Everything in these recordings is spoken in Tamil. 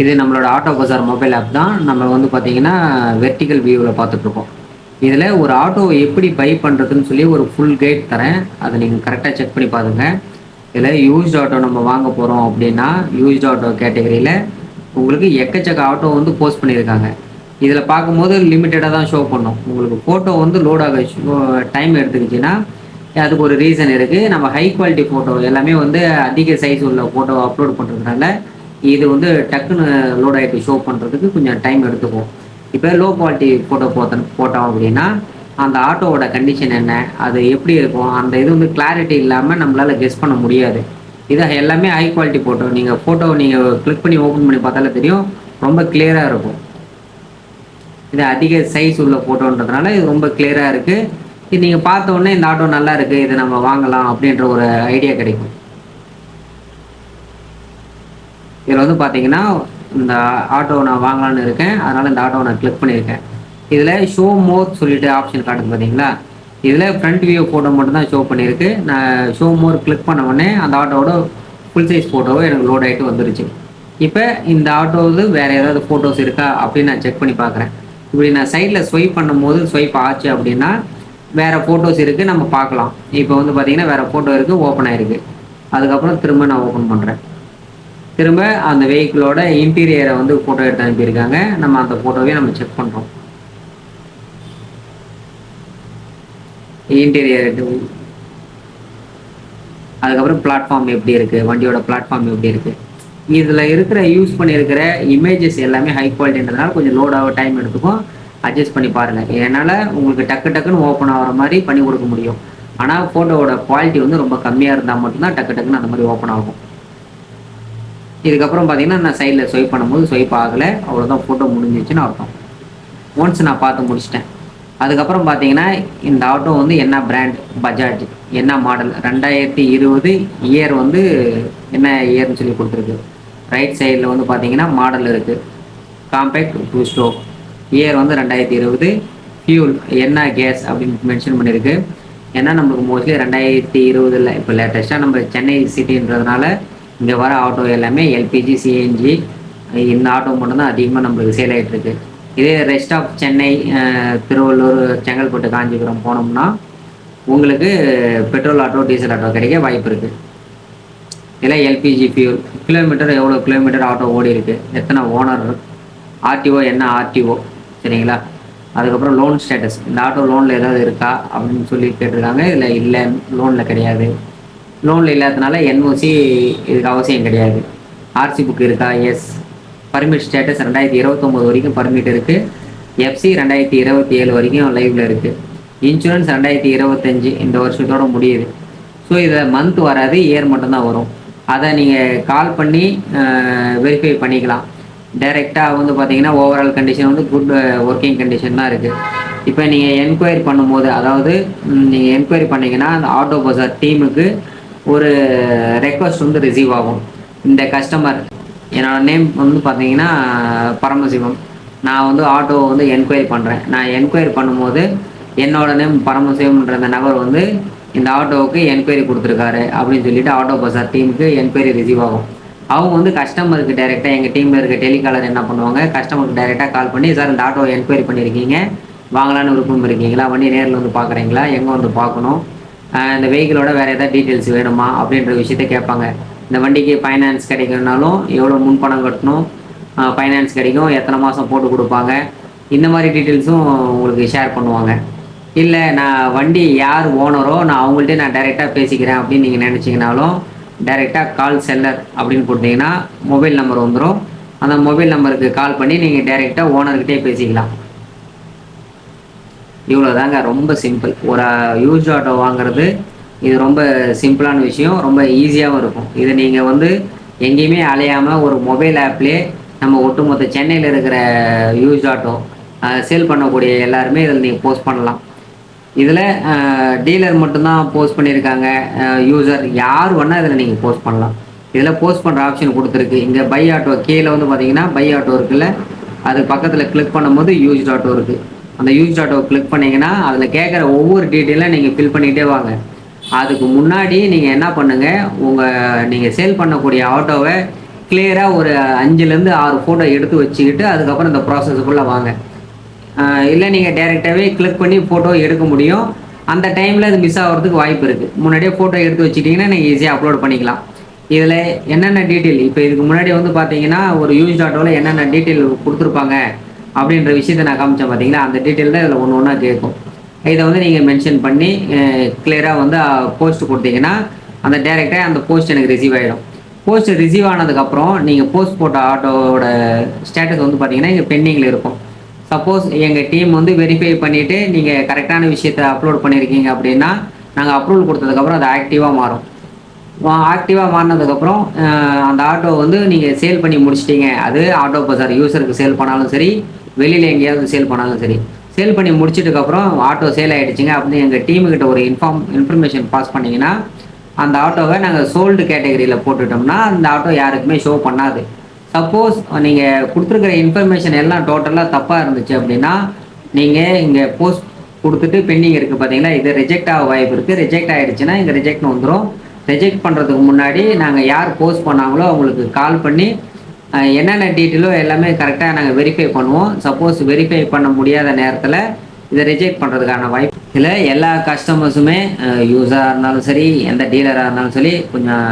இது நம்மளோட ஆட்டோ பஜார் மொபைல் ஆப் தான். நம்ம வந்து பார்த்தீங்கன்னா வெர்டிக்கல் வியூவில் பார்த்துட்ருக்கோம் இதில் ஒரு ஆட்டோவை எப்படி பை பண்ணுறதுன்னு சொல்லி ஒரு ஃபுல் கைட் தரேன். அதை நீங்கள் கரெக்டாக செக் பண்ணி பாருங்க. இதில் யூஸ்ட் ஆட்டோ நம்ம வாங்க போகிறோம் அப்படின்னா யூஸ்ட் ஆட்டோ கேட்டகரியில் உங்களுக்கு எக்கச்சக்க ஆட்டோ வந்து போஸ்ட் பண்ணியிருக்காங்க. இதில் பார்க்கும்போது லிமிட்டடாக தான் ஷோ பண்ணும். உங்களுக்கு ஃபோட்டோ வந்து லோட் ஆக டைம் எடுத்துக்கிச்சின்னா அதுக்கு ஒரு ரீசன் இருக்குது நம்ம ஹை குவாலிட்டி ஃபோட்டோ எல்லாமே வந்து அதிக சைஸ் உள்ள ஃபோட்டோ அப்லோட் பண்ணுறதுனால இது வந்து டக்குன்னு லோட் ஆகிட்டு ஷோ பண்ணுறதுக்கு கொஞ்சம் டைம் எடுத்துக்கும். இப்போ லோ குவாலிட்டி ஃபோட்டோ போத்தன் போட்டோம் அப்படின்னா அந்த ஆட்டோவோட கண்டிஷன் என்ன அது எப்படி இருக்கும் அந்த இது வந்து கிளாரிட்டி இல்லாமல் நம்மளால் கெஸ் பண்ண முடியாது. இது எல்லாமே ஹை குவாலிட்டி ஃபோட்டோ நீங்கள் ஃபோட்டோ நீங்கள் கிளிக் பண்ணி ஓப்பன் பண்ணி பார்த்தாலே தெரியும் ரொம்ப கிளியராக இருக்கும். இது அதிக சைஸ் உள்ள ஃபோட்டோன்றதுனால இது ரொம்ப கிளியராக இருக்குது இது நீங்கள் பார்த்த உடனே இந்த ஆட்டோ நல்லா இருக்குது இதை நம்ம வாங்கலாம் அப்படின்ற ஒரு ஐடியா கிடைக்கும். இதில் வந்து பார்த்தீங்கன்னா இந்த ஆட்டோ நான் வாங்கலான்னு இருக்கேன். அதனால் இந்த ஆட்டோவை நான் கிளிக் பண்ணியிருக்கேன். இதில் ஷோ மோர் சொல்லிட்டு ஆப்ஷன் காட்டுது பார்த்தீங்களா? இதில் ஃப்ரண்ட் வியூ ஃபோட்டோ மட்டும் தான் ஷோ பண்ணியிருக்கு. நான் ஷோ மோர் கிளிக் பண்ண உடனே அந்த ஆட்டோவோட ஃபுல் சைஸ் ஃபோட்டோவை எனக்கு லோட் ஆகிட்டு வந்துருச்சு. இப்போ இந்த ஆட்டோவது வேறு ஏதாவது ஃபோட்டோஸ் இருக்கா அப்படின்னு நான் செக் பண்ணி பார்க்குறேன். இப்படி நான் சைடில் ஸ்வைப் பண்ணும்போது ஸ்வைப் ஆச்சு அப்படின்னா வேறு ஃபோட்டோஸ் இருக்குது நம்ம பார்க்கலாம். இப்போ வந்து பார்த்தீங்கன்னா வேறு ஃபோட்டோ இருக்குது ஓப்பன் ஆயிருக்கு. அதுக்கப்புறம் திரும்ப நான் ஓப்பன் பண்ணுறேன் திரும்ப அந்த வெஹிக்கிளோட இன்டீரியரை வந்து ஃபோட்டோ எடுத்து அனுப்பியிருக்காங்க. நம்ம அந்த ஃபோட்டோவே நம்ம செக் பண்ணுறோம் இன்டீரியர் அதுக்கப்புறம் பிளாட்ஃபார்ம் எப்படி இருக்குது வண்டியோட பிளாட்ஃபார்ம் எப்படி இருக்குது இதில் இருக்கிற யூஸ் பண்ணியிருக்கிற இமேஜஸ் எல்லாமே ஹை குவாலிட்டின்றதுனால கொஞ்சம் லோடாக டைம் எடுத்துக்கும். அட்ஜஸ்ட் பண்ணி பாருங்கள் என்னால் உங்களுக்கு டக்கு டக்குன்னு ஓப்பன் ஆகிற மாதிரி பண்ணி கொடுக்க முடியும். ஆனால் ஃபோட்டோவோட குவாலிட்டி வந்து ரொம்ப கம்மியாக இருந்தால் மட்டும்தான் டக்கு டக்குன்னு அந்த மாதிரி ஓப்பன் ஆகும். இதுக்கப்புறம் பார்த்தீங்கன்னா நான் சைடில் ஸ்வைப் பண்ணும்போது ஸ்வைப் ஆகலை. அவ்வளோதான் ஃபோட்டோ முடிஞ்சிச்சுன்னு அர்த்தம். ஒன்ஸ் நான் பார்த்து முடிச்சிட்டேன். அதுக்கப்புறம் பார்த்தீங்கன்னா இந்த ஆட்டோ வந்து என்ன பிராண்ட் பஜாஜ் என்ன மாடல் ரெண்டாயிரத்தி இருபது இயர் வந்து என்ன இயர்னு சொல்லி கொடுத்துருக்கு. ரைட் சைடில் வந்து பார்த்தீங்கன்னா மாடல் இருக்குது காம்பேக்ட் டூ ஸ்டோக் இயர் வந்து ரெண்டாயிரத்தி இருபது. ஃபியூல் என்ன கேஸ் அப்படின்னு மென்ஷன் பண்ணியிருக்கு ஏன்னா நம்மளுக்கு மோஸ்ட்லி ரெண்டாயிரத்தி இருபதில் இப்போ லேட்டஸ்ட்டாக நம்ம சென்னை சிட்டின்றதுனால இங்கே வர ஆட்டோ எல்லாமே எல்பிஜி சிஎன்ஜி இந்த ஆட்டோ மட்டும்தான் அதிகமாக நம்மளுக்கு சேல் ஆகிட்டுருக்கு இதே ரெஸ்ட் ஆஃப் சென்னை திருவள்ளூர் செங்கல்பட்டு காஞ்சிபுரம் போனோம்னா உங்களுக்கு பெட்ரோல் ஆட்டோ டீசல் ஆட்டோ கிடைக்க வாய்ப்பு இருக்குது இல்லை எல்பிஜி ஃபியூல் கிலோமீட்டர் எவ்வளோ கிலோமீட்டர் ஆட்டோ ஓடி இருக்குது எத்தனை ஓனர் ஆர்டிஓ என்ன ஆர்டிஓ சரிங்களா? அதுக்கப்புறம் லோன் ஸ்டேட்டஸ் இந்த ஆட்டோ லோனில் ஏதாவது இருக்கா? அப்படின்னு சொல்லி கேட்டிருக்காங்க. இதில் இல்லை லோனில் கிடையாது. லோனில் இல்லாததுனால என்ஓசி இதுக்கு அவசியம் கிடையாது. ஆர்சி புக் இருக்கா? எஸ் பர்மிட் ஸ்டேட்டஸ் ரெண்டாயிரத்தி இருபத்தொம்போது வரைக்கும் பர்மிட் இருக்குது எஃப்சி ரெண்டாயிரத்தி இருபத்தி ஏழு வரைக்கும் லைவில் இருக்குது இன்சூரன்ஸ் ரெண்டாயிரத்தி இருபத்தஞ்சி இந்த வருஷத்தோட முடியுது. ஸோ இதில் மந்த் வராது இயர் மட்டும்தான் வரும். அதை நீங்கள் கால் பண்ணி வெரிஃபை பண்ணிக்கலாம். டைரெக்டாக வந்து பார்த்தீங்கன்னா ஓவரால் கண்டிஷன் வந்து குட் ஒர்க்கிங் கண்டிஷன் தான் இருக்குது இப்போ நீங்கள் என்கொயரி பண்ணும்போது அதாவது நீங்கள் என்கொயரி பண்ணிங்கன்னா அந்த ஆட்டோ பஜார் டீமுக்கு ஒரு ரெக்வஸ்ட் வந்து ரிசீவ் ஆகும். இந்த கஸ்டமர் என்னோட நேம் வந்து பார்த்தீங்கன்னா பரமசிவம். நான் வந்து ஆட்டோவை வந்து என்கொயரி பண்ணுறேன் நான் என்கொயரி பண்ணும்போது என்னோட நேம் பரமசிவம்ன்ற அந்த நபர் வந்து இந்த ஆட்டோவுக்கு என்கொயரி கொடுத்துருக்காரு அப்படின்னு சொல்லிட்டு ஆட்டோ பசார் டீமுக்கு என்கொயரி ரிசீவ் ஆகும். அவங்க வந்து கஸ்டமருக்கு டைரெக்டாக எங்கள் டீமில் இருக்க டெலிகாலர் என்ன பண்ணுவாங்க கஸ்டமருக்கு டைரெக்டாக கால் பண்ணி சார் இந்த ஆட்டோவை என்கொயரி பண்ணியிருக்கீங்க வாங்கலான்னு விருப்பம் இருக்கீங்களா? வண்டி நேரில் வந்து பார்க்குறீங்களா எங்கே வந்து பார்க்கணும் இந்த வெஹிக்கிளோட வேறு ஏதாவது டீட்டெயில்ஸ் வேணுமா அப்படின்ற விஷயத்த கேட்பாங்க. இந்த வண்டிக்கு ஃபைனான்ஸ் கிடைக்கணும்னாலும் எவ்வளோ முன்பணம் கட்டணும்? ஃபைனான்ஸ் கிடைக்கும். எத்தனை மாதம் போட்டு கொடுப்பாங்க? இந்த மாதிரி டீட்டெயில்ஸும் உங்களுக்கு ஷேர் பண்ணுவாங்க. இல்லை நான் வண்டி யார் ஓனரோ நான் அவங்கள்ட்ட நான் டைரெக்டாக பேசிக்கிறேன் அப்படின்னு நீங்கள் நினச்சிங்கனாலும் டைரெக்டாக கால் செல்லர் அப்படின்னு கொடுத்தீங்கன்னா மொபைல் நம்பர் வந்துடும் அந்த மொபைல் நம்பருக்கு கால் பண்ணி நீங்கள் டைரெக்டாக ஓனர்கிட்டே பேசிக்கலாம். இவ்வளோதாங்க ரொம்ப சிம்பிள் ஒரு யூஸ் ஆட்டோ வாங்குறது இது ரொம்ப சிம்பிளான விஷயம் ரொம்ப ஈஸியாகவும் இருக்கும். இது நீங்கள் வந்து எங்கேயுமே அலையாமல் ஒரு மொபைல் ஆப்லேயே நம்ம ஒட்டுமொத்த சென்னையில் இருக்கிற யூஸ் ஆட்டோ சேல் பண்ணக்கூடிய எல்லாருமே இதில் நீங்கள் போஸ்ட் பண்ணலாம். இதில் டீலர் மட்டும்தான் போஸ்ட் பண்ணியிருக்காங்க யூசர் யார் வேணால் இதில் நீங்கள் போஸ்ட் பண்ணலாம். இதில் போஸ்ட் பண்ணுற ஆப்ஷன் கொடுத்துருக்கு. இங்கே பை ஆட்டோ கீழே வந்து பார்த்தீங்கன்னா பை ஆட்டோ இருக்குல்ல அது பக்கத்தில் கிளிக் பண்ணும்போது யூஸ் ஆட்டோ இருக்குது அந்த யூஸ் ஆட்டோவை கிளிக் பண்ணீங்கன்னா அதில் கேட்குற ஒவ்வொரு டீட்டெயிலும் நீங்கள் ஃபில் பண்ணிகிட்டே வாங்க. அதுக்கு முன்னாடி நீங்கள் என்ன பண்ணுங்கள் உங்கள் நீங்கள் சேல் பண்ணக்கூடிய ஆட்டோவை கிளியராக ஒரு அஞ்சுலேருந்து ஆறு ஃபோட்டோ எடுத்து வச்சுக்கிட்டு அதுக்கப்புறம் இந்த ப்ராசஸுக்குள்ளே வாங்க. இல்லை நீங்கள் டேரெக்டாகவே கிளிக் பண்ணி ஃபோட்டோ எடுக்க முடியும். அந்த டைமில் அது மிஸ் ஆகிறதுக்கு வாய்ப்பு இருக்குது முன்னாடியே ஃபோட்டோ எடுத்து வச்சுட்டிங்கன்னா நீங்கள் ஈஸியாக அப்லோட் பண்ணிக்கலாம். இதில் என்னென்ன டீட்டெயில் இப்போ இதுக்கு முன்னாடி வந்து பார்த்தீங்கன்னா ஒரு யூஸ் டாட்டோவில் என்னென்ன டீட்டெயில் கொடுத்துருப்பாங்க? அப்படின்ற விஷயத்தை நான் காமிச்சேன் பார்த்தீங்களா அந்த டீட்டெயில் தான் இதில் ஒன்று ஒன்றா கேட்கும். இதை வந்து நீங்கள் மென்ஷன் பண்ணி கிளியராக வந்து போஸ்ட் கொடுத்தீங்கன்னா அந்த டேரெக்டாக அந்த போஸ்ட் எனக்கு ரிசீவ் ஆகிடும் போஸ்ட் ரிசீவ் ஆனதுக்கப்புறம் நீங்கள் போஸ்ட் போட்ட ஆட்டோவோட ஸ்டேட்டஸ் வந்து பார்த்தீங்கன்னா இங்கே பெண்டிங்கில் இருக்கும். சப்போஸ் எங்கள் டீம் வந்து வெரிஃபை பண்ணிவிட்டு நீங்கள் கரெக்டான விஷயத்த அப்லோட் பண்ணியிருக்கீங்க அப்படின்னா நாங்கள் அப்ரூவல் கொடுத்ததுக்கப்புறம் அது ஆக்டிவாக மாறும். ஆக்டிவாக மாறினதுக்கப்புறம் அந்த ஆட்டோ வந்து நீங்கள் சேல் பண்ணி முடிச்சிட்டீங்க. அது ஆட்டோ பசார் யூசருக்கு சேல் பண்ணாலும் சரி வெளியில் எங்கேயாவது சேல் பண்ணாலும் சரி. சேல் பண்ணி முடிச்சதுக்கப்புறம் ஆட்டோ சேல் ஆகிடுச்சிங்க அப்படின்னு எங்கள் டீமுக்கிட்ட ஒரு இன்ஃபார்ம் இன்ஃபர்மேஷன் பாஸ் பண்ணிங்கன்னா அந்த ஆட்டோவை நாங்கள் சோல்டு கேட்டகரியில் போட்டுட்டோம்னா அந்த ஆட்டோ யாருக்குமே ஷோ பண்ணாது. சப்போஸ் நீங்கள் கொடுத்துருக்குற இன்ஃபர்மேஷன் எல்லாம் டோட்டலாக தப்பாக இருந்துச்சு அப்படின்னா நீங்கள் இங்கே போஸ்ட் கொடுத்துட்டு பெண்டிங் இருக்குது பார்த்தீங்களா இது ரிஜெக்ட் ஆக வாய்ப்பு இருக்குது ரிஜெக்ட் ஆகிடுச்சுன்னா இங்கே ரிஜெக்ட் வந்துடும் ரிஜெக்ட் பண்ணுறதுக்கு முன்னாடி நாங்கள் யார் போஸ்ட் பண்ணாங்களோ அவங்களுக்கு கால் பண்ணி என்னென்ன டீட்டெயிலோ எல்லாமே கரெக்டாக நாங்கள் வெரிஃபை பண்ணுவோம். சப்போஸ் வெரிஃபை பண்ண முடியாத நேரத்தில் இதை ரிஜெக்ட் பண்ணுறதுக்கான வாய்ப்பு இதில் எல்லா கஸ்டமர்ஸுமே யூஸராக இருந்தாலும் சரி எந்த டீலராக இருந்தாலும் சரி கொஞ்சம்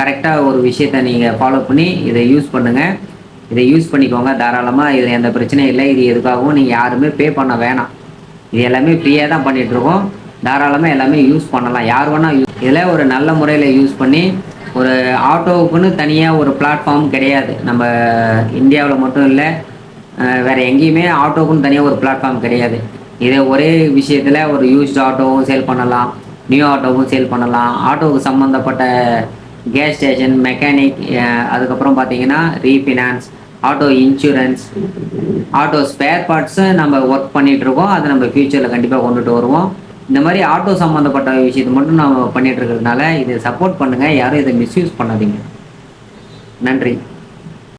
கரெக்டாக ஒரு விஷயத்தை நீங்கள் ஃபாலோ பண்ணி இதை யூஸ் பண்ணுங்கள் இதை யூஸ் பண்ணிக்கோங்க தாராளமாக இதில் எந்த பிரச்சனையும் இல்லை. இது எதுக்காகவும் நீங்கள் யாருமே பே பண்ண வேணாம். இது எல்லாமே ஃப்ரீயாக தான் பண்ணிகிட்ருக்கோம் தாராளமாக எல்லாமே யூஸ் பண்ணலாம். யார் வேணால் யூஸ் இதில் ஒரு நல்ல முறையில் யூஸ் பண்ணி ஒரு ஆட்டோவுக்குன்னு தனியாக ஒரு பிளாட்ஃபார்ம் கிடையாது. நம்ம இந்தியாவில் மட்டும் இல்லை வேறு எங்கேயுமே ஆட்டோக்குன்னு தனியாக ஒரு பிளாட்ஃபார்ம் கிடையாது. இதே ஒரே விஷயத்தில் ஒரு யூஸ்டு ஆட்டோவும் சேல் பண்ணலாம் நியூ ஆட்டோவும் சேல் பண்ணலாம். ஆட்டோவுக்கு சம்மந்தப்பட்ட கேஸ் ஸ்டேஷன் மெக்கானிக் அதுக்கப்புறம் பார்த்தீங்கன்னா refinance auto insurance auto spare பார்ட்ஸும் நம்ம ஒர்க் பண்ணிகிட்ருக்கோம் இருக்கோம். அதை நம்ம ஃப்யூச்சரில் கண்டிப்பாக கொண்டுட்டு வருவோம். இந்த மாதிரி ஆட்டோ சம்மந்தப்பட்ட விஷயத்தை மட்டும் நாம் பண்ணிட்டு இருக்கிறதுனால இதை சப்போர்ட் பண்ணுங்கள் யாரும் இதை மிஸ்யூஸ் பண்ணாதீங்க. நன்றி.